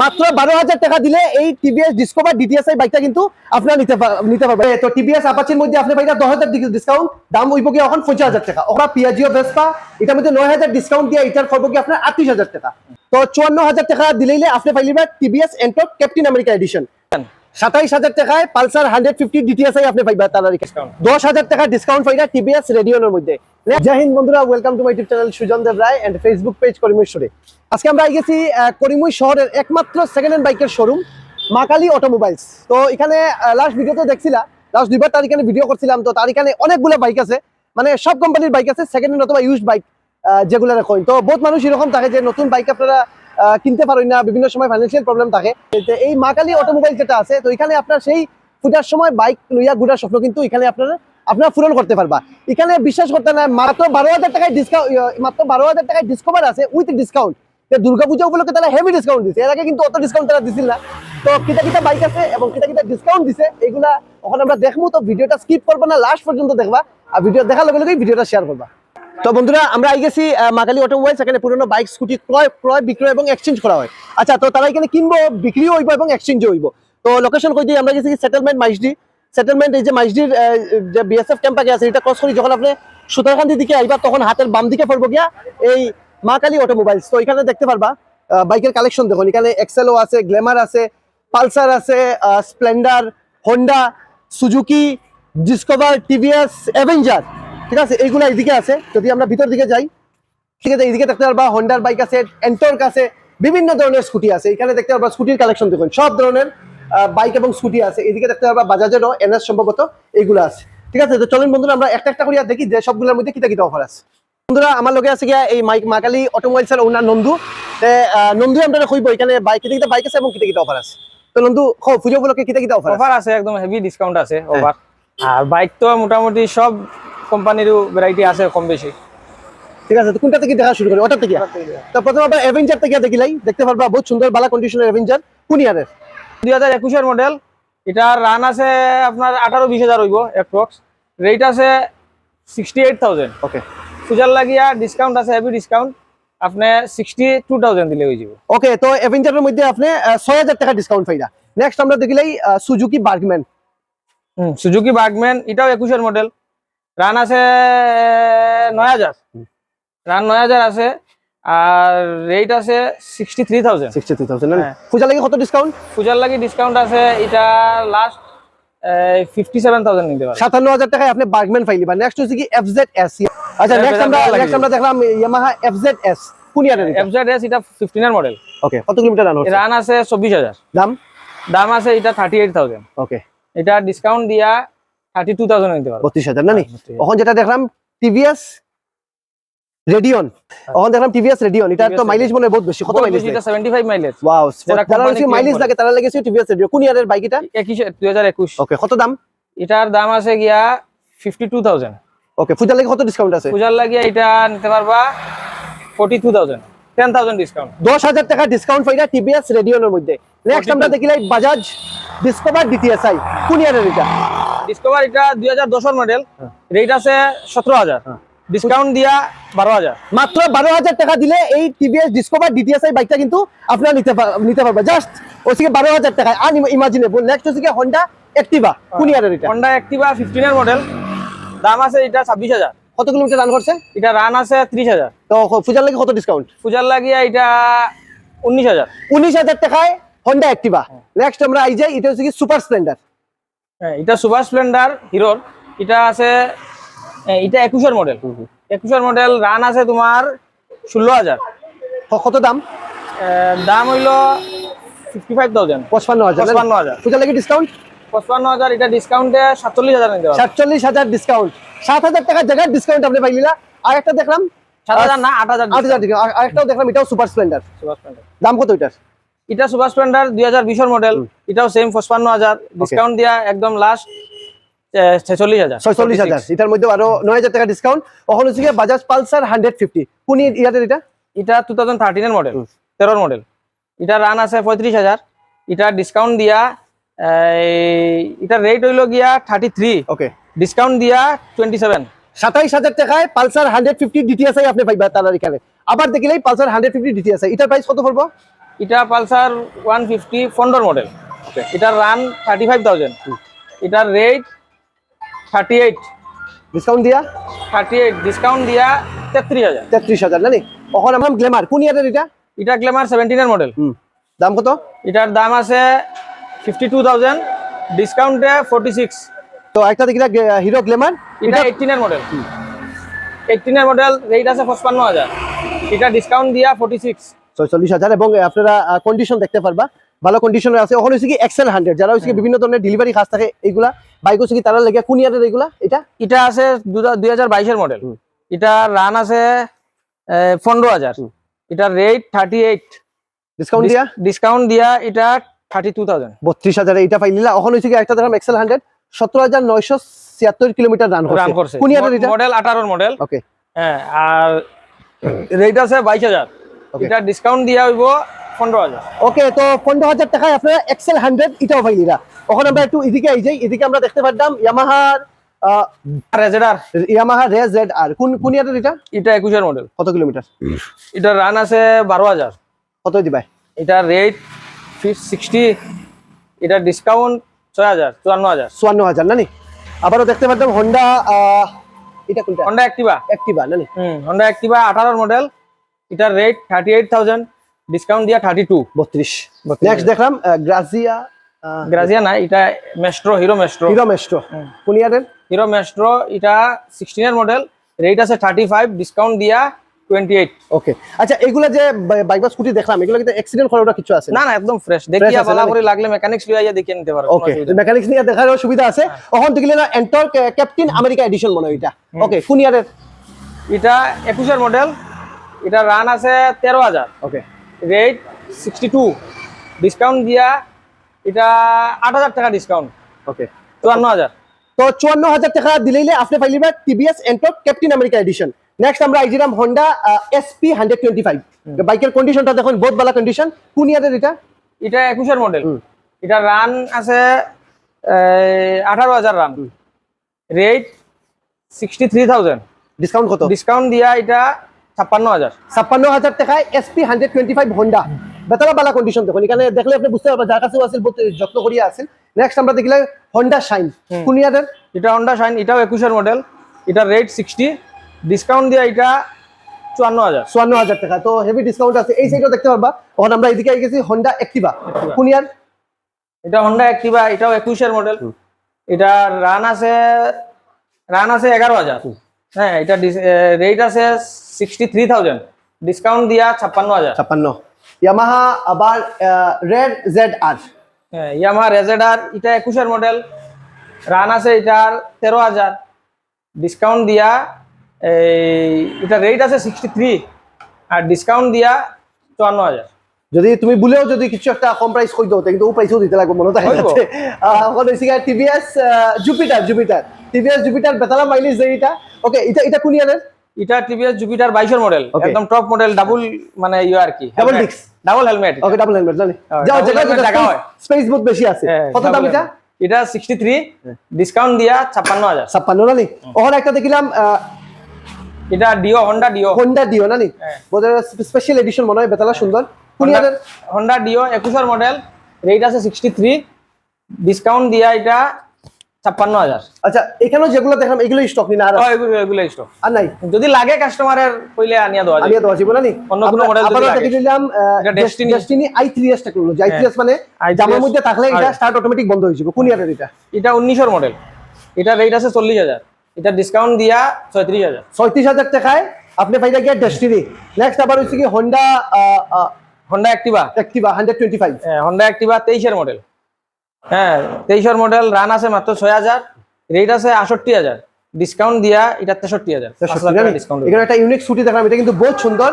মাত্র বারো হাজার টাকা দিলে এই টিভিএস ডিসকভার ডিটিএসআই বাইকটা কিন্তু আপনারা নিতে নিতে পারবেন। তো টিভিএস আপাচির মধ্যে আপনি বাইকটা দশ হাজার ডিসকাউন্ট দাম হইব কি এখন পঞ্চাশ হাজার টাকা। ওরা পিয়াজিও ভেসপা এটার মধ্যে নয় হাজার ডিসকাউন্ট দিয়ে এটার পড়ব কি আপনার আটত্রিশ হাজার টাকা। তো চুয়ান্ন হাজার টাকা দিলেইলে আপনি বা TVS Ntorq Captain America edition সাতাইশ হাজার টাকায় পালসার হান্ড্রেড ফিফটি ডিটিএসআই আপনি পাইবা তার দশ হাজার টাকা ডিসকাউন্ট পাইবা টিভিএস রেডিওনের মধ্যে। জয় বন্ধুরা welcome to my YouTube channel Sujan Deb Roy and Facebook page করিমেশ্বরে আজকে আমরা গেছি করিমুই শহরের একমাত্র সেকেন্ড হ্যান্ড বাইকের শোরুম মাকালি অটোমোবাইলস তো এখানে লাস্ট ভিডিওতে দেখছিলা লাস্ট দুইবার তার এখানে ভিডিও করছিলাম, তো তার এখানে অনেকগুলো বাইক আছে। মানে সব কোম্পানির বাইক আছে সেকেন্ড হ্যান্ড অথবা ইউজ বাইক যেগুলো কইন তো বহুত মানুষ এরকম থাকে যে নতুন বাইক আপনারা কিনতে পারেন না, বিভিন্ন সময় ফাইন্যান্সিয়াল প্রবলেম থাকে। এই মাকালি অটোমোবাইল যেটা আছে, তো এখানে আপনার সেই ফুটার সময় বাইক লইয়া ঘুরার স্বপ্ন কিন্তু এখানে আপনারা আপনারা পূরণ করতে পারবা। এখানে বিশ্বাস করতে না, মাত্র বারো হাজার টাকায় ডিসকাউন্ট মাত্র বারো হাজার টাকায় ডিসকভার আছে উইথ ডিসকাউন্ট দুর্গা পূজা উপলক্ষে তারা হেভি ডিসকাউন্ট দিছে। এর আগে কিন্তু অত ডিসকাউন্ট তারা দিছিল না। তো কিতা কিতা বাইক আছে এবং কিতা কিতা ডিসকাউন্ট দিছে, এগুলা ওখানে আমরা দেখব। তো ভিডিওটা স্কিপ করব না লাস্ট পর্যন্ত দেখবা। আর ভিডিও দেখার লগে লগে ভিডিওটা শেয়ার করবা। তো বন্ধুরা, আমরা আই গেছি মাকালি অটোমোবাইলস, এখানে পুরনো বাইক, স্কুটি ক্রয় ক্রয়, বিক্রয় এবং এক্সচেঞ্জ করা হয়। আচ্ছা তো তারা এখানে কিনবো, বিক্রিও হইব এবং এক্সচেঞ্জও হইব। তো লোকেশন কই দিই আমরা গেছি সেটেলমেন্ট মাইজডি। সেটেলমেন্ট এই যে মাইজডির যে বিএসএফ ক্যাম্প আগে আছে, এটা ক্রস করি, যখন আপনি সুতারকান্দির দিকে আইবা, তখন হাতের বাম দিকে পড়ব গিয়া, এই মাকালি অটোমোবাইলস। তো এখানে দেখতে পারবা বাইকের কালেকশন দেখুন। এখানে এক্সেলও আছে গ্ল্যামার আছে পালসার আছে Splendor Honda Suzuki Discover TVS Avenger ঠিক আছে? এইগুলো এইদিকে আছে। যদি আমরা ভিতর দিকে যাই ঠিক আছে? এইদিকে দেখতে পারবা হোন্ডার বাইক আছে এন্টর্ক আছে বিভিন্ন ধরনের স্কুটি আছে। এখানে দেখতে পারবা স্কুটির কালেকশন দেখুন। সব ধরনের বাইক এবং স্কুটি আছে। এদিকে দেখতে পারবা বাজাজেরও এনএস সম্ভবত এইগুলো আছে। ঠিক আছে? তো চলুন বন্ধুরা আমরা একটা একটা করিয়া দেখি যে সবগুলোর মধ্যে কিতা কিতা অফার আছে। বন্ধুরা আমার লোকে আছে গিয়া এই মাইক মাকালি অটোমোবাইলস এর ওনার নন্দু। নন্দু আমরা কইব এখানে বাইক কিতা কিতা বাইক আছে এবং কিতা কিতা অফার আছে। তো নন্দু খো পুজো উপলক্ষে কিতা কিতা অফার অফার আছে একদম হেভি ডিসকাউন্ট আছে অফার আর বাইক তো মোটামুটি সব কোম্পানিরও ভ্যারাইটি আছে কম বেশি। ঠিক আছে কোনটা থেকে দেখা শুরু করি? ওটা থেকে। তো প্রথমে আমরা অ্যাভেঞ্জার থেকে দেখিলাই দেখতে পারবা বহুত সুন্দর বালা কন্ডিশনের অ্যাভেঞ্জার কোন ইয়ারের দুই হাজার একুশের মডেল এটার রান আছে আপনার আঠারো বিশ হাজার হইব অ্যাপ্রক্স রেট আছে সিক্সটি এইট থাউজেন্ড ওকে পূজার লাগিয়া ডিসকাউন্ট আছে হেভি ডিসকাউন্ট আপনি সিক্সটি টু থাউজেন্ড দিলে হয়ে যাব। ওকে তো অ্যাভেঞ্জারের মধ্যে আপনি ছয় হাজার টাকা ডিসকাউন্ট পাইলা নেক্সট আমরা দেখিলাই Suzuki Burgman hmm Suzuki Burgman এটাও একুশের মডেল রান আছে নয় হাজার। রান নয় হাজার আছে আর রেট আছে sixty three thousand sixty three thousand হ্যাঁ। পূজা লাগে কত ডিসকাউন্ট পূজার লাগি ডিসকাউন্ট আছে এটা লাস্ট ফিফটি সেভেন থাউজেন্ড নিতে পারে। সাতান্ন হাজার টাকায় আপনি বার্গম্যান পাইলিবা নেক্সট হচ্ছে কি এস আচ্ছা এটা নেক্সট আমরা ভালো লাগে। নেক্সট আমরা দেখলাম ইয়ামাহা এফ জেড এস কোন ইয়ারের এফজেড এস এটা ফিফটিনের মডেল ওকে কত কিলোমিটার রান হচ্ছে? রান আছে চব্বিশ হাজার। দাম? দাম আছে এটা থার্টি এইট থাউজেন্ড ওকে এটা ডিসকাউন্ট দিয়া নিতে পারব। না নি হ্যাঁ, এখন যেটা দেখলাম টিভিএস রেডিয়ন। এখন দেখলাম টিভিএস রেডিয়ন। এটা তো মাইলেজ মনে বহুত বেশি। কত মাইলেজ এটা সেভেন্টি ফাইভ মাইলেজ ওয়াও যারা যারা বেশি মাইলেজ লাগে তারা লেগেছে টিভিএস রেডিয়ন। কোন ইয়ারের বাইক এটা? একুশ দুই হাজার একুশ। ওকে কত দাম? এটার দাম আছে গিয়া ওকে পূজার লাগে কত ডিসকাউন্ট আছে? পূজার লাগিয়া এটা নিতে পারবা forty two thousand ten thousand discount দশ হাজার টাকা ডিসকাউন্ট পাইলা টিভিএস রেডিয়নের মধ্যে। নেক্সট আমরা 42 দেখিলাই বাজাজ ডিসকভার ডিটিএসআই কোন ইয়ারের এটা? ডিসকভার এটা দুই হাজার দশের মডেল রেট আছে সতেরো হাজার। ডিসকাউন্ট দিয়া বারো হাজার। মাত্র বারো হাজার টাকা দিলে এই টিভিএস ডিসকভার ডিটিএসআই বাইকটা কিন্তু আপনারা নিতে নিতে পারবে জাস্ট ওদিকে বারো হাজার টাকা আন ইমাজিনেবল নেক্সট হচ্ছে হন্ডা অ্যাক্টিভা কোন ইয়ারের এটা। হন্ডা অ্যাক্টিভা ফিফটিনের মডেল দাম আছে এটা ছাব্বিশ হাজার। কত কিলোমিটার রান করছে? এটা রান আছে ত্রিশ হাজার। তো পূজার লাগে কত ডিসকাউন্ট পূজার লাগিয়া এটা উনিশ হাজার। উনিশ হাজার টাকায় হন্ডা অ্যাক্টিভা নেক্সট আমরা আই যাই এটা হচ্ছে কি সুপার স্প্লেন্ডার হ্যাঁ এটা সুপার স্প্লেন্ডার হিরোর। এটা আছে এটা একুশের মডেল একুশের মডেল রান আছে তোমার ষোলো হাজার। কত দাম? দাম হইল ফিফটি ফাইভ থাউজেন্ড পঁচপান্ন হাজার পঁচপান্ন হাজার। পূজার লাগে ডিসকাউন্ট পঁচপান্ন হাজার এটা ডিসকাউন্টে সাতচল্লিশ হাজার নিতে সাতচল্লিশ হাজার ডিসকাউন্ট সাত হাজার টাকার জায়গায় ডিসকাউন্ট আপনি পাইলিলা আর একটা দেখলাম সাত হাজার না আট হাজার আট হাজার আরেকটাও দেখলাম এটাও সুপার স্প্লেন্ডার সুপার স্প্লেন্ডার দাম কত এটার? এটা সুপার স্প্লেন্ডার দুই হাজার বিশের মডেল এটাও সেম পঁচপান্ন হাজার ডিসকাউন্ট দিয়া একদম লাস্ট ছেচল্লিশ হাজার। ছয়চল্লিশ হাজার এটার মধ্যে আরও নয় হাজার টাকা ডিসকাউন্ট ওখানে হচ্ছে বাজাজ পালসার হান্ড্রেড ফিফটি কোন ইয়ারের এটা? এটা টু থাউজেন্ড থার্টিনের মডেল তেরোর মডেল এটা রান আছে পঁয়ত্রিশ হাজার। এটা ডিসকাউন্ট দিয়া এই, এটার রেট হইল গিয়া থার্টি থ্রি ওকে ডিসকাউন্ট দিয়া টোয়েন্টি সেভেন সাতাইশ হাজার টাকায় পালসার হান্ড্রেড ফিফটি ডিটিএসআই আপনি পাইবা তার এখানে। আবার দেখিলেই পালসার হান্ড্রেড ফিফটি ডিটিএসআই এটার প্রাইস কত পড়ব? এটা পালসার ওয়ান ফিফটি ফন্ডর মডেল। এটার রান থার্টি ফাইভ থাউজেন্ড এটার রেট থার্টি এইট ডিসকাউন্ট দিয়া? থার্টি এইট ডিসকাউন্ট দিয়া তেত্রিশ হাজার। তেত্রিশ হাজার জানি এখন আমার গ্ল্যামার কোন ইয়ারের এটা? এটা গ্ল্যামার সেভেন্টিনের মডেল দাম কত? এটার দাম আছে ফিফটি টু থাউজেন্ড ডিসকাউন্টে ফোর্টি সিক্স তো একটা দেখি হিরো গ্ল্যামার এটা এইটিনের মডেল এইটিনের মডেল রেট আছে পঁচপান্ন হাজার। এটা ডিসকাউন্ট দিয়া ফোর্টি সিক্স ছয়চল্লিশ হাজার এবং আপনারা কন্ডিশন দেখতে পারবা। ভালো কন্ডিশনে আছে। ওখানে হচ্ছে কি এক্সেল হান্ড্রেড যারা হচ্ছে বিভিন্ন ধরনের ডেলিভারি কাজ থাকে এইগুলা বাইক হচ্ছে কি তারা লেগে কোন ইয়ারের এইগুলা এটা? এটা আছে দুই হাজার বাইশের মডেল এটা রান আছে পনেরো হাজার। এটার রেট থার্টি এইট ডিসকাউন্ট দিয়া? ডিসকাউন্ট দিয়া এটা থার্টি টু থাউজেন্ড বত্রিশ হাজার এইটা পাইলিলা ওখানে হচ্ছে কি একটা দেখলাম এক্সেল হান্ড্রেড সতেরো হাজার নয়শো ছিয়াত্তর কিলোমিটার রান রান করছে। কোন ইয়ারের এটা? মডেল আঠারোর মডেল ওকে হ্যাঁ আর রেট আছে বাইশ হাজার. এটা ডিসকাউন্ট দিয়া হইব পনেরো হাজার। ওকে তো পনেরো হাজার টাকায় আপনারা এক্সেল হান্ড্রেড এটাও পাইলিরা ওখানে আমরা একটু এদিকে আই যাই এদিকে আমরা দেখতে পারতাম ইয়ামাহার রেজেডার ইয়ামাহা রে জেড আর কোন কোন ইয়ারের এটা? এটা একুশের মডেল কত কিলোমিটার? এটা রান আছে বারো হাজার। কত দিবাই এটা রেট সিক্সটি এটা ডিসকাউন্ট ছয় হাজার চুয়ান্ন হাজার। চুয়ান্ন হাজার নানি? আবারও দেখতে পারতাম হন্ডা এটা কোনটা? হন্ডা অ্যাক্টিভা অ্যাক্টিভা নানি? হুম হন্ডা অ্যাক্টিভা আঠারোর মডেল এটার rate thirty eight thousand discount দিয়া থার্টি টু বত্রিশ। 32 নেক্সট দেখলাম গ্রাজিয়া গ্রাজিয়া না এটা Maestro Hero Maestro Hero Maestro. কোন ইয়ারের হিরো মেস্ট্রো এটা সিক্সটিনের মডেল রেট আছে থার্টি ফাইভ ডিসকাউন্ট দিয়া টোয়েন্টি এইট ওকে আচ্ছা এগুলা যে বাইক বা স্কুটি দেখলাম এগুলো কিন্তু অ্যাক্সিডেন্ট করার কিছু আছে না? না একদম ফ্রেশ দেখিয়া আছে ভালো করে লাগলে মেকানিক্স লিয়ে দেখিয়ে নিতে পারো ওকে মেকানিক্স নিয়ে দেখার সুবিধা আছে। ওখান থেকে না এন্টর ক্যাপ্টেন আমেরিকা এডিশন মনে হয় এটা। ওকে কোন ইয়ারের এটা একুশের মডেল এটা রান আছে তেরো হাজার। Okay rate sixty two discount দিয়া এটা আট হাজার টাকা ডিসকাউন্ট ওকে চুয়ান্ন হাজার। তো চুয়ান্ন হাজার টাকা দিলেইলে আপনি পাইলিবা TVS Ntorq Captain America edition next আমরা আইজিরাম Honda SP hundred twenty five বাইকের কন্ডিশনটা দেখুন বহুত ভালো কন্ডিশন কোন ইয়ারের এটা? এটা একুশের মডেল এটা রান আছে আঠারো হাজার run rate sixty three thousand discount কত? ডিসকাউন্ট দিয়া এটা ছাপ্পান্ন হাজার। ছাপ্পান্ন হাজার টাকায় SP hundred twenty five Honda বেতারা বালা কন্ডিশন দেখুন এখানে দেখলে আপনি বুঝতে পারবেন যার কাছেও আসেন যত্ন করিয়া আছেন। নেক্সট আমরা দেখলে হন্ডা শাইন। এটা হন্ডা শাইন এটাও একুশের মডেল এটা রেট সিক্সটি ডিসকাউন্ট দিয়া এটা চুয়ান্ন হাজার। চুয়ান্ন হাজার টাকা তো হেভি ডিসকাউন্ট আছে। এই সাইডও দেখতে পারবা ওখানে আমরা এদিকে গেছি হন্ডা অ্যাক্টিভা কোন এটা হন্ডা অ্যাক্টিভা এটাও একুশের মডেল এটা রান আছে রান আছে এগারো হাজার। হ্যাঁ এটা রেট আছে সিক্সটি থ্রি থাউজেন্ড ডিসকাউন্ট দিয়া ছাপ্পান্ন হাজার ছাপ্পান্ন ইয়ামাহা আবার রেড জেড আর হ্যাঁ ইয়ামা রেজেডার এটা একুশের মডেল রান আছে এটার তেরো হাজার। ডিসকাউন্ট দিয়া এই এটা রেট আছে সিক্সটি থ্রি আর ডিসকাউন্ট দিয়া চুয়ান্ন হাজার। যদি তুমি বলেও যদি কিছু একটা কম প্রাইস কই দাও কিন্তু ও প্রাইসও দিতে লাগবে মনে হইবো। ওখানে হচ্ছে TVS Jupiter Jupiter TVS Jupiter বেতালা mileage এটা ওকে এটা এটা কোন ইয়ারের এটা টিভিএস জুপিটার বাইশের মডেল একদম টপ মডেল ডাবল মানে ইয়ে আর কি Double disc? Double helmet okay double helmet জানি। হ্যাঁ, যাও helmet দেখা হয়। স্পেস বহুত বেশি আছে। কত দাম এটা? এটা সিক্সটি থ্রি ডিসকাউন্ট দিয়া ছাপ্পান্ন হাজার। ছাপ্পান্ন না নি ওখানে একটা দেখলাম এটা ডিও হন্ডা ডিও হোন্ডা দিও না নি হ্যাঁ। বোধ স্পেশাল এডিশন মনে হয় বেতালা সুন্দর। হন্ডা ডিও একুশের মডেল রেট আছে সিক্সটি থ্রি ডিসকাউন্ট দিয়া এটা ছাপ্পান্ন হাজার। আচ্ছা এখানেও যেগুলো দেখলাম এগুলো স্টক নি না আর এগুলো এগুলো স্টক আর নাই? যদি লাগে কাস্টমারের কইলে আনিয়া দেওয়া আমি যাবে তো বলা নি অন্য কোনো আবার। দেখে দিলাম। ডেস্টিনি এস টেকনোলজি মানে i3s জামার মধ্যে থাকলে এটা স্টার্ট অটোমেটিক বন্ধ হয়ে যাবে। কোন ইয়ারের এটা? এটা উনিশের মডেল এটা রেট আছে চল্লিশ হাজার। এটা ডিসকাউন্ট দিয়া ছয়ত্রিশ হাজার। ছয়ত্রিশ হাজার টাকায় আপনি পাইটা গিয়া ডেস্টিনি নেক্সট আবার হচ্ছে কি Honda Honda Activa Activa hundred twenty five Honda Activa তেইশের মডেল হ্যাঁ তেইশের মডেল রান আছে মাত্র ছয় হাজার রেট আছে আষট্টি হাজার। ডিসকাউন্ট দিয়া এটা তেষট্টি হাজার ডিসকাউন্ট এখানে একটা ইউনিক স্কুটি দেখলাম এটা কিন্তু বহুত সুন্দর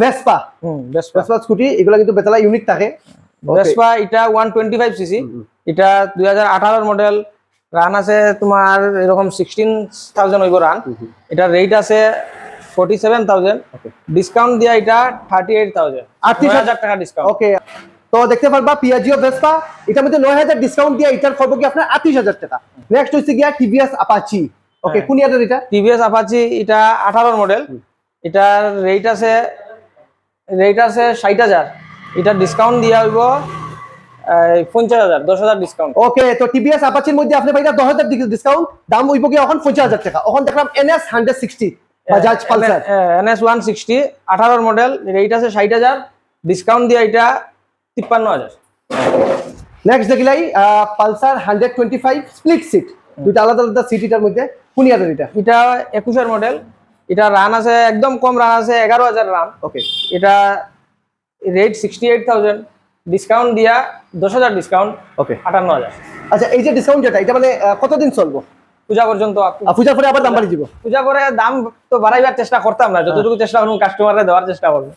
ভেসপা হুম ভেসপা স্কুটি এগুলো কিন্তু বেতালা ইউনিক থাকে. ভেসপা এটা ওয়ান টোয়েন্টি ফাইভ সিসি এটা দুই হাজার আঠারোর মডেল রান আছে তোমার এরকম সিক্সটিন থাউজেন্ড হইব রান এটা রেট আছে ফোর্টি সেভেন থাউজেন্ড ডিসকাউন্ট দিয়া এটা থার্টি এইট থাউজেন্ড আটত্রিশ আট হাজার টাকা ডিসকাউন্ট ওকে তো দেখতে পারবা পিয়াজিও ভেসপা এটার মধ্যে নয় হাজার ডিসকাউন্ট দিয়ে এটার খবর কি আপনার আটত্রিশ হাজার টাকা। নেক্সট হচ্ছে গিয়া টিভিএস আপাচি ওকে। কোন ইয়ারের এটা? টিভিএস আপাচি এটা আঠারোর মডেল এটার রেট আছে রেট আছে ষাট হাজার। এটা ডিসকাউন্ট দিয়া হইব পঞ্চাশ হাজার দশ হাজার ডিসকাউন্ট ওকে তো টিভিএস আপাচির মধ্যে আপনি পাইটা দশ হাজার ডিসকাউন্ট দাম হইব কি এখন পঞ্চাশ হাজার টাকা। এখন দেখলাম NS hundred sixty Bajaj Pulsar NS one sixty আঠারোর মডেল রেট আছে ষাট হাজার। ডিসকাউন্ট দিয়া এটা তিপ্পান্ন হাজার। Next দেখিলাই Pulsar hundred twenty five split seat দুইটা আলাদা আলাদা সিট এটার মধ্যে কোন ইয়ারের এটা? এটা একুশের মডেল এটা রান আছে একদম কম রান আছে এগারো হাজার রান ওকে এটা rate sixty eight thousand discount দিয়া দশ হাজার ডিসকাউন্ট ওকে আটান্ন হাজার। আচ্ছা এই যে ডিসকাউন্ট যেটা এটা মানে কতদিন চলবো? পূজা পর্যন্ত পূজার পরে আবার দাম বাড়িয়ে দিব? পূজা পরে দাম তো বাড়াইবার চেষ্টা করতাম না। যতটুকু চেষ্টা করুন কাস্টমাররা দেওয়ার চেষ্টা করব।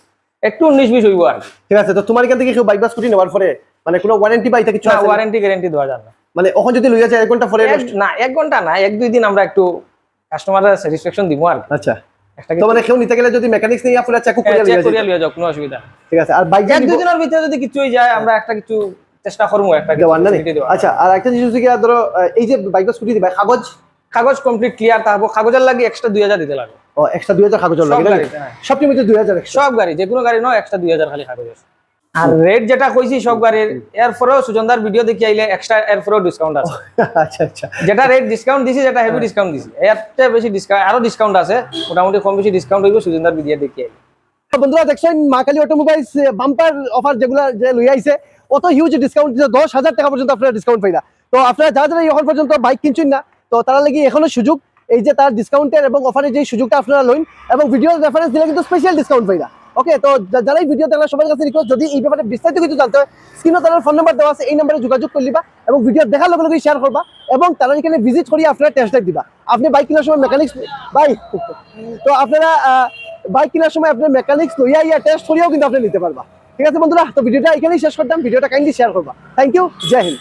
একটু উনিশ বিশ হইব আর ঠিক আছে তো তোমার এখান থেকে কেউ বাইক বা স্কুটি নেওয়ার পরে মানে কোনো ওয়ারেন্টি বা এটা কিছু? ওয়ারেন্টি গ্যারেন্টি দেওয়া যাবে না। মানে ওখান যদি লইয়া যায় এক ঘণ্টা পরে না এক ঘণ্টা না এক দুই দিন আমরা একটু কাস্টমারের স্যাটিসফ্যাকশন দিব আর আচ্ছা। তো মানে কেউ নিতে গেলে যদি মেকানিক্স নিয়ে পুরো চেক করে লইয়া করিয়া যায়। যাও কোনো অসুবিধা ঠিক আছে আর বাইক এক দুই দিনের ভিতরে যদি কিছু হয়ে যায় আমরা একটা কিছু চেষ্টা করব একটা। আচ্ছা আর একটা জিনিস কি ধরো এই যে বাইক স্কুটি দিবা কাগজ? কাগজ কমপ্লিট ক্লিয়ার তারপর কাগজের লাগে এক্সট্রা দুই হাজার দিতে লাগে ও এক্সট্রা দুই হাজার কাগজ লাগে হ্যাঁ। হাজার extra। সব গাড়ি যে কোনো গাড়ি নয় এক্সট্রা দুই হাজার খালি কাগজ আর রেট যেটা কইছি সব গাড়ির এরপরেও সুজনদার ভিডিও দেখি আইলে এক্সট্রা এরপরেও ডিসকাউন্ট আছে। আচ্ছা আচ্ছা। যেটা রেট ডিসকাউন্ট দিছি যেটা হেভি ডিসকাউন্ট দিছি। বেশি ডিসকাউন্ট আরও ডিসকাউন্ট আছে মোটামুটি কম বেশি ডিসকাউন্ট হইব সুজনদার ভিডিও দেখি আইলে। বন্ধুরা দেখছেন মা কালী অটোমোবাইলস বাম্পার অফার যেগুলো যে লই আইছে অত হিউজ ডিসকাউন্ট দশ হাজার টাকা পর্যন্ত আপনারা ডিসকাউন্ট পাইলা। তো আপনারা যারা যারা এখন পর্যন্ত বাইক কিনছেন না তো তারা লাগি এখনও সুযোগ এই যে তার ডিসকাউন্টের এবং অফারের যে সুযোগটা আপনারা লইন, এবং ভিডিও রেফারেন্স দিলে কিন্তু স্পেশাল ডিসকাউন্ট পাইলা ওকে তো যারা এই ভিডিও দেখলে সবার কাছে রিকোয়েস্ট যদি এই ব্যাপারে বিস্তারিত কিছু জানতে হয় স্ক্রিনে তার ফোন নাম্বার দেওয়া আছে, এই নাম্বারে যোগাযোগ করলিবা এবং ভিডিও দেখার লগে লগে শেয়ার করবা এবং তারা এখানে ভিজিট করিয়ে আপনারা টেস্ট ড্রাইভ দিবা। আপনি বাইক কেনার সময় মেকানিক্স বাই তো আপনারা বাইক কেনার সময় আপনার মেকানিক্স লইয়া ইয়া টেস্ট করিয়াও কিন্তু আপনি নিতে পারবা। ঠিক আছে বন্ধুরা? তো ভিডিওটা এখানেই শেষ করতাম। ভিডিওটা কাইন্ডলি শেয়ার করবা। Thank you Jai Hind.